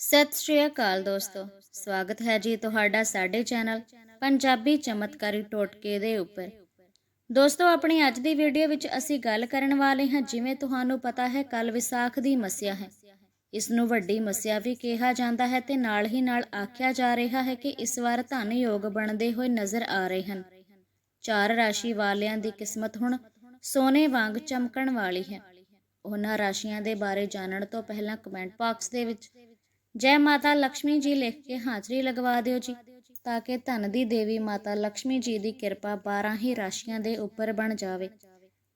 ਸਤਿ ਸ਼੍ਰੀ ਅਕਾਲ ਦੋਸਤੋ। ਸਵਾਗਤ ਹੈ ਜੀ ਤੁਹਾਡਾ ਸਾਡੇ ਚੈਨਲ ਪੰਜਾਬੀ ਚਮਤਕਾਰੀ ਟੋਟਕੇ ਦੇ ਉੱਪਰ। ਦੋਸਤੋ, ਆਪਣੀ ਅੱਜ ਦੀ ਵੀਡੀਓ ਵਿੱਚ ਅਸੀਂ ਗੱਲ ਕਰਨ ਵਾਲੇ ਹਾਂ, ਜਿਵੇਂ ਤੁਹਾਨੂੰ ਪਤਾ ਹੈ, ਕੱਲ ਵਿਸਾਖ ਦੀ ਮੱਸਿਆ ਹੈ। ਇਸ ਨੂੰ ਵੱਡੀ ਮੱਸਿਆ ਵੀ ਕਿਹਾ ਜਾਂਦਾ ਹੈ ਤੇ ਨਾਲ ਹੀ ਨਾਲ ਆਖਿਆ ਜਾ ਰਿਹਾ ਹੈ ਕਿ ਇਸ ਵਾਰ ਧਨ ਯੋਗ ਬਣਦੇ ਹੋਏ ਨਜ਼ਰ ਆ ਰਹੇ ਹਨ। ਚਾਰ ਰਾਸ਼ੀ ਵਾਲਿਆਂ ਦੀ ਕਿਸਮਤ ਹੁਣ ਸੋਨੇ ਵਾਂਗ ਚਮਕਣ ਵਾਲੀ ਹੈ। ਉਹਨਾਂ ਰਾਸ਼ੀਆਂ ਦੇ ਬਾਰੇ ਜਾਣਨ ਤੋਂ ਪਹਿਲਾਂ ਕਮੈਂਟ ਬਾਕਸ ਦੇ ਵਿੱਚ ਜੈ ਮਾਤਾ ਲక్ష్ਮੀ ਜੀ ਲਿਖ ਕੇ ਹਾਜ਼ਰੀ ਲਗਵਾ ਦਿਓ ਜੀ, ਤਾਂ ਕਿ ਧਨ ਦੀ ਦੇਵੀ ਮਾਤਾ ਲక్ష్ਮੀ ਜੀ ਦੀ ਕਿਰਪਾ 12 ਹੀ ਰਾਸ਼ੀਆਂ ਦੇ ਉੱਪਰ ਬਣ ਜਾਵੇ,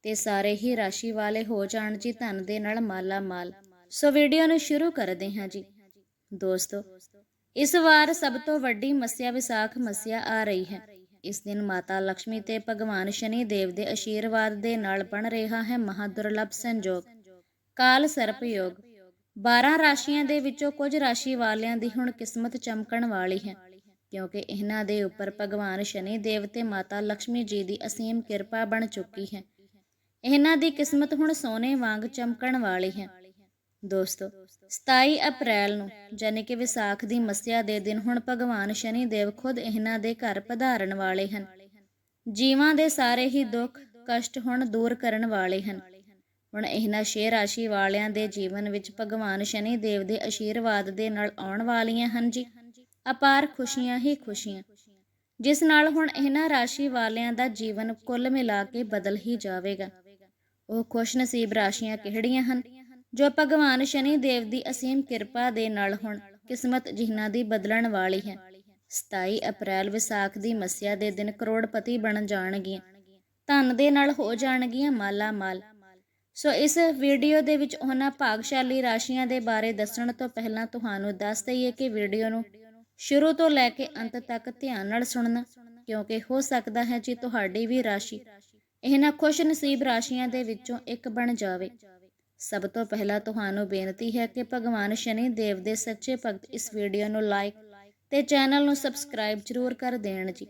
ਤੇ ਸਾਰੇ ਹੀ ਰਾਸ਼ੀ ਵਾਲੇ ਹੋ ਜਾਣ ਜੀ ਧਨ ਦੇ ਨਾਲ ਮਾਲਾ ਮਾਲ। ਸੋ ਵੀਡੀਓ ਨੂੰ ਸ਼ੁਰੂ ਕਰਦੇ ਹਾਂ ਜੀ। ਦੋਸਤੋ, ਇਸ ਵਾਰ ਸਭ ਤੋਂ ਵੱਡੀ ਮਸਿਆ ਵਿਸਾਖ ਮਸਿਆ ਆ ਰਹੀ ਹੈ। ਇਸ ਦਿਨ ਮਾਤਾ ਲక్ష్ਮੀ ਤੇ ਭਗਵਾਨ ਸ਼ਨੀ ਦੇਵ ਦੇ ਆਸ਼ੀਰਵਾਦ ਦੇ ਨਾਲ ਬਣ ਰਿਹਾ ਹੈ ਮਹਾ ਦੁਰਲਭ ਸੰਜੋਗ। ਕਾਲ ਸਰਪ ਯੋਗ। 12 ਰਾਸ਼ੀਆਂ ਦੇ ਵਿੱਚੋਂ ਕੁਝ ਰਾਸ਼ੀ ਵਾਲਿਆਂ ਦੀ ਹੁਣ ਕਿਸਮਤ ਚਮਕਣ ਵਾਲੀ ਹੈ, ਕਿਉਂਕਿ ਇਹਨਾਂ ਦੇ ਉੱਪਰ ਭਗਵਾਨ ਸ਼ਨੀ ਦੇਵ ਤੇ ਮਾਤਾ ਲక్ష్ਮੀ ਜੀ ਦੀ ਅਸੀਮ ਕਿਰਪਾ ਬਣ ਚੁੱਕੀ ਹੈ। ਇਹਨਾਂ ਦੀ ਕਿਸਮਤ ਹੁਣ ਸੋਨੇ ਵਾਂਗ ਚਮਕਣ ਵਾਲੀ ਹੈ। ਦੋਸਤੋ 27 ਅਪ੍ਰੈਲ ਨੂੰ ਯਾਨੀ ਕਿ ਵਿਸਾਖ ਦੀ ਮੱਸਿਆ ਦੇ ਦਿਨ ਹੁਣ ਭਗਵਾਨ ਸ਼ਨੀ ਦੇਵ ਖੁਦ ਇਹਨਾਂ ਦੇ ਘਰ ਪਧਾਰਨ ਵਾਲੇ ਹਨ। ਜੀਵਾਂ ਦੇ ਸਾਰੇ ਹੀ ਦੁੱਖ, ਕਸ਼ਟ ਹੁਣ ਦੂਰ ਕਰਨ ਵਾਲੇ ਹਨ। ਹੁਣ ਇਹਨਾਂ ਛੇ ਰਾਸ਼ੀ ਵਾਲਿਆਂ ਦੇ ਜੀਵਨ ਵਿੱਚ ਭਗਵਾਨ ਸ਼ਨੀ ਦੇਵ ਦੇ ਆਸ਼ੀਰਵਾਦ ਦੇ ਨਾਲ ਆਉਣ ਵਾਲੀਆਂ ਹਨ ਜੀ। ਅਪਾਰ ਖੁਸ਼ੀਆਂ ਹੀ ਖੁਸ਼ੀਆਂ। ਜਿਸ ਨਾਲ ਹੁਣ ਇਹਨਾਂ ਰਾਸ਼ੀ ਵਾਲਿਆਂ ਦਾ ਜੀਵਨ ਕੁੱਲ ਮਿਲਾ ਕੇ ਬਦਲ ਹੀ ਜਾਵੇਗਾ। ਉਹ ਖੁਸ਼ ਰਾਸ਼ੀਆਂ ਕਿਹੜੀਆਂ ਹਨ? ਜੋ ਭਗਵਾਨ ਸ਼ਨੀ ਦੇਵ ਦੀ ਅਸੀਮ ਕਿਰਪਾ ਦੇ ਨਾਲ ਹੁਣ ਕਿਸਮਤ ਜਿਨ੍ਹਾਂ ਦੀ ਬਦਲਣ ਵਾਲੀ ਹੈ। 27 ਅਪ੍ਰੈਲ ਵਿਸਾਖ ਦੀ ਮੱਸਿਆ ਦੇ ਦਿਨ ਕਰੋੜਪਤੀ ਬਣ ਜਾਣਗੀਆਂ। ਧਨ ਦੇ ਨਾਲ ਹੋ ਜਾਣਗੀਆਂ ਮਾਲਾ ਮਾਲ ਸੋ ਇਸ ਵੀਡੀਓ ਦੇ ਵਿੱਚ ਉਹਨਾਂ ਭਾਗਸ਼ਾਲੀ ਰਾਸ਼ੀਆਂ ਦੇ ਬਾਰੇ ਦੱਸਣ ਤੋਂ ਪਹਿਲਾਂ ਤੁਹਾਨੂੰ ਦੱਸ ਦਈਏ ਕਿ ਵੀਡੀਓ ਨੂੰ ਸ਼ੁਰੂ ਤੋਂ ਲੈ ਕੇ ਅੰਤ ਤੱਕ ਧਿਆਨ ਨਾਲ ਸੁਣਨਾ, ਕਿਉਂਕਿ ਹੋ ਸਕਦਾ ਹੈ ਜੀ ਤੁਹਾਡੀ ਵੀ ਰਾਸ਼ੀ ਇਹਨਾਂ ਖੁਸ਼ ਨਸੀਬ ਰਾਸ਼ੀਆਂ ਦੇ ਵਿੱਚੋਂ ਇੱਕ ਬਣ ਜਾਵੇ। ਸਭ ਤੋਂ ਪਹਿਲਾਂ ਤੁਹਾਨੂੰ ਬੇਨਤੀ ਹੈ ਕਿ ਭਗਵਾਨ ਸ਼ਨੀ ਦੇਵ ਦੇ ਸੱਚੇ ਭਗਤ ਇਸ ਵੀਡੀਓ ਨੂੰ ਲਾਈਕ ਤੇ ਚੈਨਲ ਨੂੰ ਸਬਸਕ੍ਰਾਈਬ ਜ਼ਰੂਰ ਕਰ ਦੇਣ ਜੀ।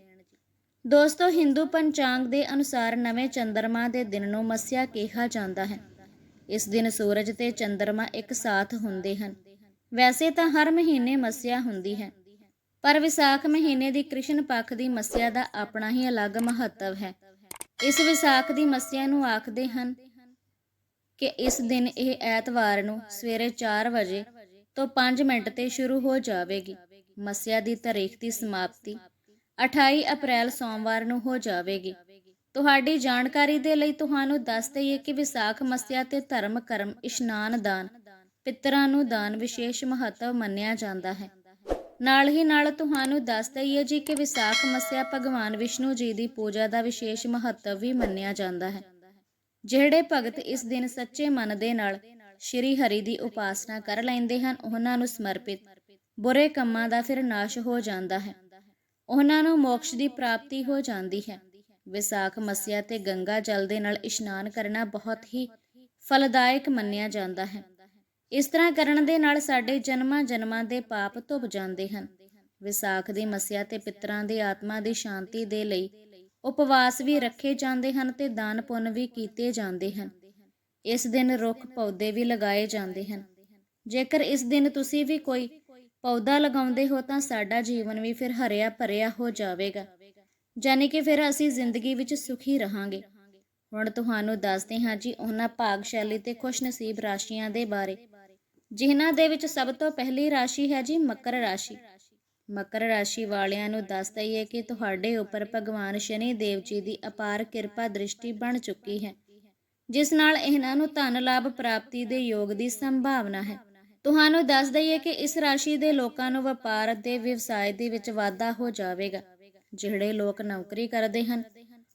ਦੋਸਤੋ, ਹਿੰਦੂ ਪੰਚਾਂਗ ਦੇ ਅਨੁਸਾਰ ਨਵੇਂ ਚੰਦਰਮਾ ਦੇ ਦਿਨ ਨੂੰ ਮੱਸਿਆ ਕਿਹਾ ਜਾਂਦਾ ਹੈ। ਇਸ ਦਿਨ ਸੂਰਜ ਤੇ ਚੰਦਰਮਾ ਇੱਕ ਸਾਥ ਹੁੰਦੇ ਹਨ। ਵੈਸੇ ਤਾਂ ਹਰ ਮਹੀਨੇ ਮੱਸਿਆ ਹੁੰਦੀ ਹੈ, ਪਰ ਵਿਸਾਖ ਮਹੀਨੇ ਦੀ ਕ੍ਰਿਸ਼ਨ ਪੱਖ ਦੀ ਮੱਸਿਆ ਦਾ ਆਪਣਾ ਹੀ ਅਲੱਗ ਮਹੱਤਵ ਹੈ। ਇਸ ਵਿਸਾਖ ਦੀ ਮੱਸਿਆ ਨੂੰ ਆਖਦੇ ਹਨ ਕਿ ਇਸ ਦਿਨ ਇਹ ਐਤਵਾਰ ਨੂੰ ਸਵੇਰੇ 4 ਵਜੇ ਤੋਂ 5 ਮਿੰਟ ਤੇ ਸ਼ੁਰੂ ਹੋ ਜਾਵੇਗੀ। ਮੱਸਿਆ ਦੀ ਤਾਰੀਖ ਦੀ ਸਮਾਪਤੀ 28 ਅਪ੍ਰੈਲ ਸੋਮਵਾਰ ਨੂੰ ਹੋ ਜਾਵੇਗੀ। ਤੁਹਾਡੀ ਜਾਣਕਾਰੀ ਦੇ ਲਈ ਤੁਹਾਨੂੰ ਦੱਸ ਦਈਏ ਕਿ ਵਿਸਾਖ ਮੱਸਿਆ ਤੇ ਧਰਮ ਕਰਮ ਇਸ਼ਨਾਨ ਦਾਨ, ਪਿਤਰਾਂ ਨੂੰ ਦਾਨ ਵਿਸ਼ੇਸ਼ ਮਹੱਤਵ ਮੰਨਿਆ ਜਾਂਦਾ ਹੈ। ਨਾਲ ਹੀ ਨਾਲ ਤੁਹਾਨੂੰ ਦੱਸ ਦਈਏ ਜੀ ਕਿ ਵਿਸਾਖ ਮੱਸਿਆ ਭਗਵਾਨ ਵਿਸ਼ਨੂੰ ਜੀ ਦੀ ਪੂਜਾ ਦਾ ਵਿਸ਼ੇਸ਼ ਮਹੱਤਵ ਵੀ ਮੰਨਿਆ ਜਾਂਦਾ ਹੈ। ਜਿਹੜੇ ਭਗਤ ਇਸ ਦਿਨ ਸੱਚੇ ਮਨ ਦੇ ਨਾਲ ਸ਼੍ਰੀ ਹਰੀ ਦੀ ਉਪਾਸਨਾ ਕਰ ਲੈਂਦੇ ਹਨ, ਉਹਨਾਂ ਨੂੰ ਸਮਰਪਿਤ ਬੁਰੇ ਕੰਮਾਂ ਦਾ ਫਿਰ ਨਾਸ਼ ਹੋ ਜਾਂਦਾ ਹੈ। ਉਹਨਾਂ ਨੂੰ ਮੋਕਸ਼ ਦੀ ਪ੍ਰਾਪਤੀ ਹੋ ਜਾਂਦੀ ਹੈ। ਵਿਸਾਖ ਮੱਸਿਆ ਤੇ ਗੰਗਾ ਜਲ ਦੇ ਨਾਲ ਇਸ਼ਨਾਨ ਕਰਨਾ ਬਹੁਤ ਹੀ ਫਲਦਾਇਕ ਮੰਨਿਆ ਜਾਂਦਾ ਹੈ। ਇਸ ਤਰ੍ਹਾਂ ਕਰਨ ਦੇ ਨਾਲ ਸਾਡੇ ਜਨਮਾਂ ਜਨਮਾਂ ਦੇ ਪਾਪ ਧੁੱਪ ਜਾਂਦੇ ਹਨ। ਵਿਸਾਖ ਦੀ ਮੱਸਿਆ ਤੇ ਪਿਤਰਾਂ ਦੀ ਆਤਮਾ ਦੀ ਸ਼ਾਂਤੀ ਦੇ ਲਈ ਉਪਵਾਸ ਵੀ ਰੱਖੇ ਜਾਂਦੇ ਹਨ ਤੇ ਦਾਨ ਪੁੰਨ ਵੀ ਕੀਤੇ ਜਾਂਦੇ ਹਨ। ਇਸ ਦਿਨ ਰੁੱਖ ਪੌਦੇ ਵੀ ਲਗਾਏ ਜਾਂਦੇ ਹਨ। ਜੇਕਰ ਇਸ ਦਿਨ ਤੁਸੀਂ ਵੀ ਕੋਈ ਪੌਦਾ ਲਗਾਉਂਦੇ ਹੋ ਤਾਂ ਸਾਡਾ ਜੀਵਨ ਵੀ ਫਿਰ ਹਰਿਆ ਭਰਿਆ ਹੋ ਜਾਵੇਗਾ। ਯਾਨੀ ਕਿ ਫਿਰ ਅਸੀਂ ਜ਼ਿੰਦਗੀ ਵਿੱਚ ਸੁਖੀ ਰਹਾਂਗੇ। ਹੁਣ ਤੁਹਾਨੂੰ ਦੱਸਦੇ ਹਾਂ ਜੀ ਉਹਨਾਂ ਭਾਗਸ਼ਾਲੀ ਤੇ ਖੁਸ਼ਨਸੀਬ ਰਾਸ਼ੀਆਂ ਦੇ ਬਾਰੇ। ਜਿਨ੍ਹਾਂ ਦੇ ਵਿੱਚ ਸਭ ਤੋਂ ਪਹਿਲੀ ਰਾਸ਼ੀ ਹੈ ਜੀ ਮਕਰ ਰਾਸ਼ੀ। ਮਕਰ ਰਾਸ਼ੀ ਵਾਲਿਆਂ ਨੂੰ ਦੱਸ ਦਈਏ ਕਿ ਤੁਹਾਡੇ ਉੱਪਰ ਭਗਵਾਨ ਸ਼ਨੀ ਦੇਵ ਜੀ ਦੀ ਅਪਾਰ ਕਿਰਪਾ ਦ੍ਰਿਸ਼ਟੀ ਬਣ ਚੁੱਕੀ ਹੈ। ਜਿਸ ਨਾਲ ਇਹਨਾਂ ਨੂੰ ਧਨ ਲਾਭ ਪ੍ਰਾਪਤੀ ਦੇ ਯੋਗ ਦੀ ਸੰਭਾਵਨਾ ਹੈ। ਤੁਹਾਨੂੰ ਦੱਸ ਦਈਏ ਕਿ ਇਸ ਰਾਸ਼ੀ ਦੇ ਲੋਕਾਂ ਨੂੰ ਵਪਾਰ ਅਤੇ ਵਿਵਸਾਇ ਦੇ ਵਿੱਚ ਵਾਧਾ ਹੋ ਜਾਵੇਗਾ, ਜਿਹੜੇ ਲੋਕ ਨੌਕਰੀ ਕਰਦੇ ਹਨ।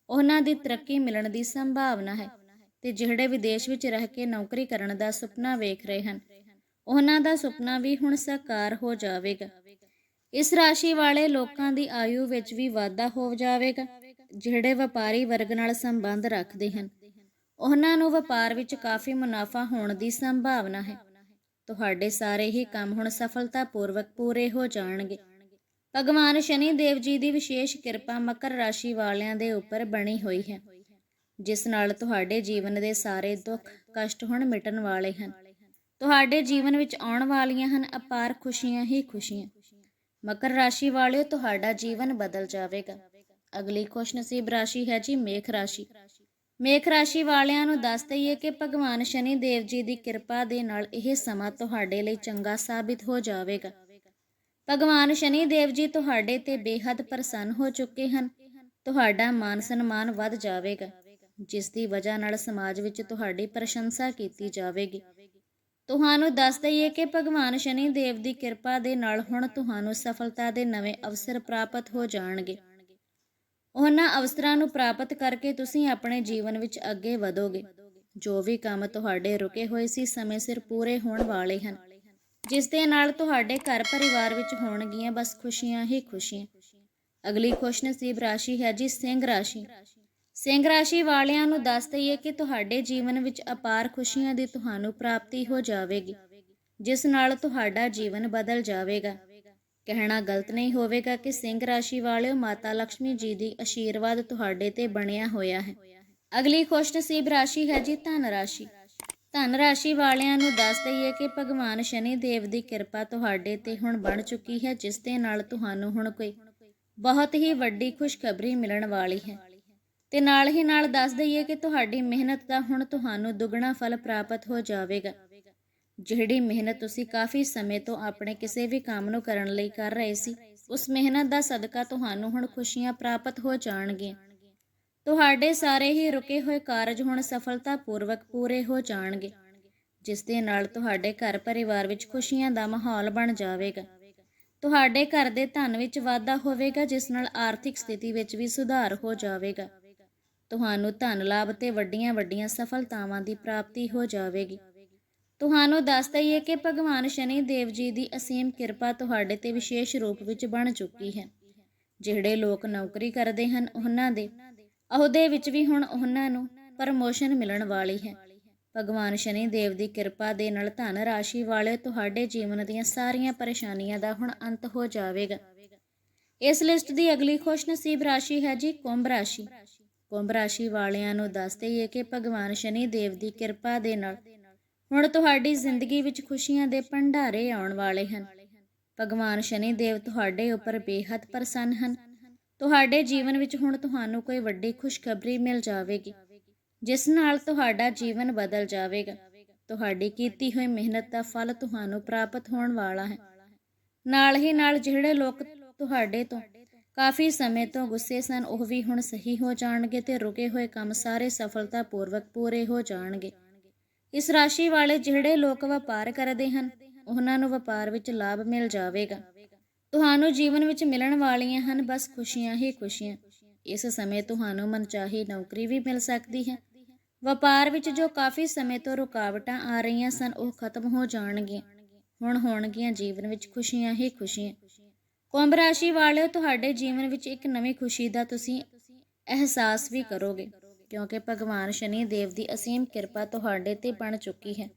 ਉਹਨਾਂ ਦੀ ਤਰੱਕੀ ਮਿਲਣ ਦੀ ਸੰਭਾਵਨਾ ਹੈ ਤੇ ਜਿਹੜੇ ਵਿਦੇਸ਼ ਵਿੱਚ ਰਹਿ ਕੇ ਨੌਕਰੀ ਕਰਨ ਦਾ ਸੁਪਨਾ ਵੇਖ ਰਹੇ ਹਨ, ਉਹਨਾਂ ਦਾ ਸੁਪਨਾ ਵੀ ਹੁਣ ਸਾਕਾਰ ਹੋ ਜਾਵੇਗਾ। ਇਸ ਰਾਸ਼ੀ ਵਾਲੇ ਲੋਕਾਂ ਦੀ ਆਯੂ ਵਿੱਚ ਵੀ ਵਾਧਾ ਹੋ ਜਾਵੇਗਾ, ਜਿਹੜੇ ਵਪਾਰੀ ਵਰਗ ਨਾਲ ਸੰਬੰਧ ਰੱਖਦੇ ਹਨ। ਉਹਨਾਂ ਨੂੰ ਵਪਾਰ ਵਿੱਚ ਕਾਫੀ ਮੁਨਾਫਾ ਹੋਣ ਦੀ ਸੰਭਾਵਨਾ ਹੈ। ਤੁਹਾਡੇ ਸਾਰੇ ਹੀ ਕੰਮ ਹੁਣ ਸਫਲਤਾਪੂਰਵਕ ਪੂਰੇ ਹੋ ਜਾਣਗੇ। ਭਗਵਾਨ ਸ਼ਨੀ ਦੇਵ ਜੀ ਦੀ ਵਿਸ਼ੇਸ਼ ਕਿਰਪਾ ਮਕਰ ਰਾਸ਼ੀ ਵਾਲਿਆਂ ਦੇ ਉੱਪਰ ਬਣੀ ਹੋਈ ਹੈ, ਜਿਸ ਨਾਲ ਤੁਹਾਡੇ ਜੀਵਨ ਦੇ ਸਾਰੇ ਦੁੱਖ, ਕਸ਼ਟ ਹੁਣ ਮਿਟਣ ਵਾਲੇ ਹਨ। ਤੁਹਾਡੇ ਜੀਵਨ ਵਿੱਚ ਆਉਣ ਵਾਲੀਆਂ ਹਨ ਅਪਾਰ ਖੁਸ਼ੀਆਂ ਹੀ ਖੁਸ਼ੀਆਂ। ਮਕਰ ਰਾਸ਼ੀ ਵਾਲਿਓ, ਤੁਹਾਡਾ ਜੀਵਨ ਬਦਲ ਜਾਵੇਗਾ। ਅਗਲੀ ਖੁਸ਼ਨਸੀਬ ਰਾਸ਼ੀ ਹੈ ਜੀ ਮੇਖ ਰਾਸ਼ੀ। ਮੇਖ ਰਾਸ਼ੀ ਵਾਲਿਆਂ ਨੂੰ ਦੱਸ ਦਈਏ ਕਿ ਭਗਵਾਨ ਸ਼ਨੀ ਦੇਵ ਜੀ ਦੀ ਕਿਰਪਾ ਦੇ ਨਾਲ ਇਹ ਸਮਾਂ ਤੁਹਾਡੇ ਲਈ ਚੰਗਾ ਸਾਬਿਤ ਹੋ ਜਾਵੇਗਾ। ਭਗਵਾਨ ਸ਼ਨੀ ਦੇਵ ਜੀ ਤੁਹਾਡੇ ਤੇ ਬੇਹੱਦ ਪ੍ਰਸੰਨ ਹੋ ਚੁੱਕੇ ਹਨ। ਤੁਹਾਡਾ ਮਾਨ ਸਨਮਾਨ ਵੱਧ ਜਾਵੇਗਾ, ਜਿਸ ਦੀ ਵਜ੍ਹਾ ਨਾਲ ਸਮਾਜ ਵਿੱਚ ਤੁਹਾਡੀ ਪ੍ਰਸ਼ੰਸਾ ਕੀਤੀ ਜਾਵੇਗੀ। ਤੁਹਾਨੂੰ ਦੱਸ ਦਈਏ ਕਿ ਭਗਵਾਨ ਸ਼ਨੀ ਦੇਵ ਦੀ ਕਿਰਪਾ ਦੇ ਨਾਲ ਹੁਣ ਤੁਹਾਨੂੰ ਸਫਲਤਾ ਦੇ ਨਵੇਂ ਅਵਸਰ ਪ੍ਰਾਪਤ ਹੋ ਜਾਣਗੇ। ਉਹਨਾਂ ਅਵਸਰਾਂ ਨੂੰ ਪ੍ਰਾਪਤ ਕਰਕੇ ਤੁਸੀਂ ਆਪਣੇ ਜੀਵਨ ਵਿੱਚ ਅੱਗੇ ਵਧੋਗੇ। ਜੋ ਵੀ ਕੰਮ ਤੁਹਾਡੇ ਰੁਕੇ ਹੋਏ ਸੀ, ਸਮੇਂ ਸਿਰ ਪੂਰੇ ਹੋਣ ਵਾਲੇ ਹਨ। ਜਿਸ ਦੇ ਨਾਲ ਤੁਹਾਡੇ ਘਰ ਪਰਿਵਾਰ ਵਿੱਚ ਹੋਣਗੀਆਂ ਬਸ ਖੁਸ਼ੀਆਂ ਹੀ ਖੁਸ਼ੀਆਂ। ਅਗਲੀ ਖੁਸ਼ਨਸੀਬ ਰਾਸ਼ੀ ਹੈ ਜੀ ਸਿੰਘ ਰਾਸ਼ੀ। ਸਿੰਘ ਰਾਸ਼ੀ ਵਾਲਿਆਂ ਨੂੰ ਦੱਸ ਦਈਏ ਕਿ ਤੁਹਾਡੇ ਜੀਵਨ ਵਿੱਚ ਅਪਾਰ ਖੁਸ਼ੀਆਂ ਦੀ ਤੁਹਾਨੂੰ ਪ੍ਰਾਪਤੀ ਹੋ ਜਾਵੇਗੀ, ਜਿਸ ਨਾਲ ਤੁਹਾਡਾ ਜੀਵਨ ਬਦਲ ਜਾਵੇਗਾ। ਕਹਿਣਾ ਗਲਤ ਨਹੀਂ ਹੋਵੇਗਾ ਕਿ ਸਿੰਘ ਰਾਸ਼ੀ ਵਾਲਿਓ ਮਾਤਾ ਲక్ష్ਮੀ ਜੀ ਦੀ ਆਸ਼ੀਰਵਾਦ ਤੁਹਾਡੇ ਤੇ ਬਣਿਆ ਹੋਇਆ ਹੈ। ਅਗਲੀ ਖੁਸ਼ਨਸੀਬ ਰਾਸ਼ੀ ਹੈ ਜੀ ਧਨ ਰਾਸ਼ੀ। ਧਨ ਰਾਸ਼ੀ ਵਾਲਿਆਂ ਨੂੰ ਦੱਸ ਦਈਏ ਕਿ ਭਗਵਾਨ ਸ਼ਨੀ ਦੇਵ ਦੀ ਕਿਰਪਾ ਤੁਹਾਡੇ ਤੇ ਹੁਣ ਬਣ ਚੁੱਕੀ ਹੈ, ਜਿਸ ਦੇ ਨਾਲ ਤੁਹਾਨੂੰ ਹੁਣ ਕੋਈ ਬਹੁਤ ਹੀ ਵੱਡੀ ਖੁਸ਼ਖਬਰੀ ਮਿਲਣ ਵਾਲੀ ਹੈ। ਤੇ ਨਾਲ ਹੀ ਨਾਲ ਦੱਸ ਦਈਏ ਕਿ ਤੁਹਾਡੀ ਮਿਹਨਤ ਦਾ ਹੁਣ ਤੁਹਾਨੂੰ ਦੁੱਗਣਾ ਫਲ ਪ੍ਰਾਪਤ ਹੋ ਜਾਵੇਗਾ। ਜਿਹੜੀ ਮਿਹਨਤ ਤੁਸੀਂ ਕਾਫੀ ਸਮੇਂ ਤੋਂ ਆਪਣੇ ਕਿਸੇ ਵੀ ਕੰਮ ਨੂੰ ਕਰਨ ਲਈ ਕਰ ਰਹੇ ਸੀ, ਉਸ ਮਿਹਨਤ ਦਾ ਸਦਕਾ ਤੁਹਾਨੂੰ ਹੁਣ ਖੁਸ਼ੀਆਂ ਪ੍ਰਾਪਤ ਹੋ ਜਾਣਗੀਆਂ। ਤੁਹਾਡੇ ਸਾਰੇ ਹੀ ਰੁਕੇ ਹੋਏ ਕਾਰਜ ਹੁਣ ਸਫਲਤਾਪੂਰਵਕ ਪੂਰੇ ਹੋ ਜਾਣਗੇ, ਜਿਸ ਦੇ ਨਾਲ ਤੁਹਾਡੇ ਘਰ ਪਰਿਵਾਰ ਵਿੱਚ ਖੁਸ਼ੀਆਂ ਦਾ ਮਾਹੌਲ ਬਣ ਜਾਵੇਗਾ। ਤੁਹਾਡੇ ਘਰ ਦੇ ਧਨ ਵਿੱਚ ਵਾਧਾ ਹੋਵੇਗਾ, ਜਿਸ ਨਾਲ ਆਰਥਿਕ ਸਥਿਤੀ ਵਿੱਚ ਵੀ ਸੁਧਾਰ ਹੋ ਜਾਵੇਗਾ। ਤੁਹਾਨੂੰ ਧਨ ਲਾਭ ਤੇ ਵੱਡੀਆਂ ਵੱਡੀਆਂ ਸਫਲਤਾਵਾਂ ਦੀ ਪ੍ਰਾਪਤੀ ਹੋ ਜਾਵੇਗੀ। ਤੁਹਾਨੂੰ ਦੱਸ ਦਈਏ ਕਿ ਭਗਵਾਨ ਸ਼ਨੀ ਦੇਵ ਜੀ ਦੀ ਅਸੀਮ ਕਿਰਪਾ ਤੁਹਾਡੇ ਤੇ ਵਿਸ਼ੇਸ਼ ਰੂਪ ਵਿੱਚ ਬਣ ਚੁੱਕੀ ਹੈ। ਜਿਹੜੇ ਲੋਕ ਨੌਕਰੀ ਕਰਦੇ ਹਨ, ਉਹਨਾਂ ਦੇ ਅਹੁਦੇ ਵਿੱਚ ਵੀ ਹੁਣ ਉਹਨਾਂ ਨੂੰ ਪ੍ਰਮੋਸ਼ਨ ਮਿਲਣ ਵਾਲੀ ਹੈ। ਭਗਵਾਨ ਸ਼ਨੀ ਦੇਵ ਦੀ ਕਿਰਪਾ ਦੇ ਨਾਲ ਧਨ ਰਾਸ਼ੀ ਵਾਲੇ ਤੁਹਾਡੇ ਜੀਵਨ ਦੀਆਂ ਸਾਰੀਆਂ ਪਰੇਸ਼ਾਨੀਆਂ ਦਾ ਹੁਣ ਅੰਤ ਹੋ ਜਾਵੇਗਾ। ਇਸ ਲਿਸਟ ਦੀ ਅਗਲੀ ਖੁਸ਼ਨਸੀਬ ਰਾਸ਼ੀ ਹੈ ਜੀ ਕੁੰਭ ਰਾਸ਼ੀ। ਕੁੰਭ ਰਾਸ਼ੀ ਵਾਲਿਆਂ ਨੂੰ ਦੱਸ ਦਈਏ ਕਿ ਭਗਵਾਨ ਸ਼ਨੀ ਦੇਵ ਦੀ ਕਿਰਪਾ ਦੇ ਨਾਲ ਹੁਣ ਤੁਹਾਡੀ ਜ਼ਿੰਦਗੀ ਵਿੱਚ ਖੁਸ਼ੀਆਂ ਦੇ ਭੰਡਾਰੇ ਆਉਣ ਵਾਲੇ ਹਨ। ਭਗਵਾਨ ਸ਼ਨੀ ਦੇਵ ਤੁਹਾਡੇ ਉੱਪਰ ਬੇਹੱਦ ਪ੍ਰਸੰਨ ਹਨ। ਤੁਹਾਡੇ ਜੀਵਨ ਵਿੱਚ ਹੁਣ ਤੁਹਾਨੂੰ ਕੋਈ ਵੱਡੀ ਖੁਸ਼ਖਬਰੀ ਮਿਲ ਜਾਵੇਗੀ। ਜਿਸ ਨਾਲ ਤੁਹਾਡਾ ਜੀਵਨ ਬਦਲ ਜਾਵੇਗਾ। ਤੁਹਾਡੀ ਕੀਤੀ ਹੋਈ ਮਿਹਨਤ ਦਾ ਫਲ ਤੁਹਾਨੂੰ ਪ੍ਰਾਪਤ ਹੋਣ ਵਾਲਾ ਹੈ। ਨਾਲ ਹੀ ਨਾਲ ਜਿਹੜੇ ਲੋਕ ਤੁਹਾਡੇ ਤੋਂ ਕਾਫੀ ਸਮੇਂ ਤੋਂ ਗੁੱਸੇ ਸਨ, ਉਹ ਵੀ ਹੁਣ ਸਹੀ ਹੋ ਜਾਣਗੇ ਤੇ ਰੁਕੇ ਹੋਏ ਕੰਮ ਸਾਰੇ ਸਫਲਤਾਪੂਰਵਕ ਪੂਰੇ ਹੋ ਜਾਣਗੇ। ਇਸ ਰਾਸ਼ੀ ਵਾਲੇ ਜਿਹੜੇ ਲੋਕ ਵਪਾਰ ਕਰਦੇ ਹਨ, ਉਹਨਾਂ ਨੂੰ ਵਪਾਰ ਵਿੱਚ ਲਾਭ ਮਿਲ ਜਾਵੇਗਾ। ਤੁਹਾਨੂੰ ਜੀਵਨ ਵਿੱਚ ਮਿਲਣ ਵਾਲੀਆਂ ਹਨ, ਬਸ ਖੁਸ਼ੀਆਂ ਹੀ ਖੁਸ਼ੀਆਂ। ਇਸ ਸਮੇਂ ਤੁਹਾਨੂੰ ਮਨਚਾਹੀ ਨੌਕਰੀ ਵੀ ਮਿਲ ਸਕਦੀ ਹੈ। ਵਪਾਰ ਵਿੱਚ ਜੋ ਕਾਫੀ ਸਮੇਂ ਤੋਂ ਰੁਕਾਵਟਾਂ ਆ ਰਹੀਆਂ ਸਨ, ਉਹ ਖਤਮ ਹੋ ਜਾਣਗੀਆਂ। ਹੁਣ ਹੋਣਗੀਆਂ ਜੀਵਨ ਵਿੱਚ ਖੁਸ਼ੀਆਂ ਹੀ ਖੁਸ਼ੀਆਂ। ਕੁੰਭ ਰਾਸ਼ੀ ਵਾਲਿਓ, ਤੁਹਾਡੇ ਜੀਵਨ ਵਿੱਚ ਇੱਕ ਨਵੀਂ ਖੁਸ਼ੀ ਦਾ ਤੁਸੀਂ ਅਹਿਸਾਸ ਵੀ ਕਰੋਗੇ। ਕਿਉਂਕਿ ਭਗਵਾਨ ਸ਼ਨੀ ਦੇਵ ਦੀ ਅਸੀਮ ਕਿਰਪਾ ਤੁਹਾਡੇ ਤੇ ਬਣ ਚੁੱਕੀ ਹੈ।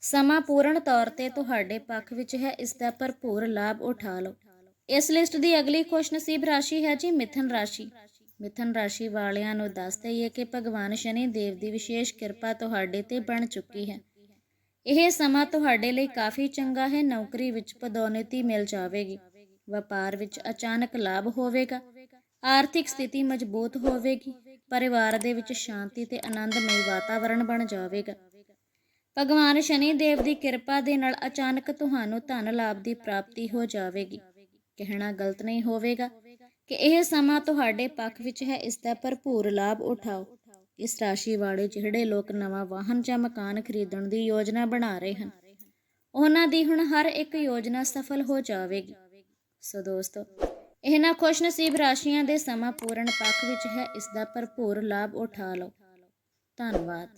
ਸਮਾਂ ਪੂਰਨ ਤੌਰ ਤੇ ਤੁਹਾਡੇ ਪੱਖ ਵਿੱਚ ਹੈ, ਇਸ ਦਾ ਭਰਪੂਰ ਲਾਭ ਉਠਾ ਲਓ। ਇਸ ਲਿਸਟ ਦੀ ਅਗਲੀ ਖੁਸ਼ਨਸੀਬ ਰਾਸ਼ੀ ਹੈ ਜੀ ਮਿਥਨ ਰਾਸ਼ੀ। ਮਿਥਨ ਰਾਸ਼ੀ ਵਾਲਿਆਂ ਨੂੰ ਦੱਸ ਦਈਏ ਕਿ ਭਗਵਾਨ ਸ਼ਨੀ ਦੇਵ ਦੀ ਵਿਸ਼ੇਸ਼ ਕਿਰਪਾ ਤੁਹਾਡੇ ਤੇ ਬਣ ਚੁੱਕੀ ਹੈ। ਇਹ ਸਮਾਂ ਤੁਹਾਡੇ ਲਈ ਕਾਫੀ ਚੰਗਾ ਹੈ, ਨੌਕਰੀ ਵਿੱਚ ਪਦੋਨਤੀ ਮਿਲ ਜਾਵੇਗੀ। ਵਪਾਰ ਵਿੱਚ ਅਚਾਨਕ ਲਾਭ ਹੋਵੇਗਾ। ਆਰਥਿਕ ਸਥਿਤੀ ਮਜ਼ਬੂਤ ਹੋਵੇਗੀ, ਪਰਿਵਾਰ ਦੇ ਵਿੱਚ ਸ਼ਾਂਤੀ ਤੇ ਆਨੰਦਮਈ ਵਾਤਾਵਰਣ ਬਣ ਜਾਵੇਗਾ। ਭਗਵਾਨ ਸ਼ਨੀ ਦੇਵ ਦੀ ਕਿਰਪਾ ਦੇ ਨਾਲ ਅਚਾਨਕ ਤੁਹਾਨੂੰ ਧਨ ਲਾਭ ਦੀ ਪ੍ਰਾਪਤੀ ਹੋ ਜਾਵੇਗੀ। ਕਹਿਣਾ ਗਲਤ ਨਹੀਂ ਹੋਵੇਗਾ ਕਿ ਇਹ ਸਮਾਂ ਤੁਹਾਡੇ ਪੱਖ ਵਿੱਚ ਹੈ, ਇਸ ਦਾ ਭਰਪੂਰ ਲਾਭ ਉਠਾਓ। ਇਸ ਰਾਸ਼ੀ ਵਾਲੇ ਜਿਹੜੇ ਲੋਕ ਨਵਾਂ ਵਾਹਨ ਜਾਂ ਮਕਾਨ ਖਰੀਦਣ ਦੀ ਯੋਜਨਾ ਬਣਾ ਰਹੇ ਹਨ, ਉਹਨਾਂ ਦੀ ਹੁਣ ਹਰ ਇੱਕ ਯੋਜਨਾ ਸਫਲ ਹੋ ਜਾਵੇਗੀ। ਸੋ ਦੋਸਤੋ ਇਹਨਾਂ ਖੁਸ਼ਨਸੀਬ ਰਾਸ਼ੀਆਂ ਦੇ ਸਮਾਂ ਪੂਰਨ ਪੱਖ ਵਿੱਚ ਹੈ, ਇਸ ਦਾ ਭਰਪੂਰ ਲਾਭ ਉਠਾ ਲਓ। ਧੰਨਵਾਦ।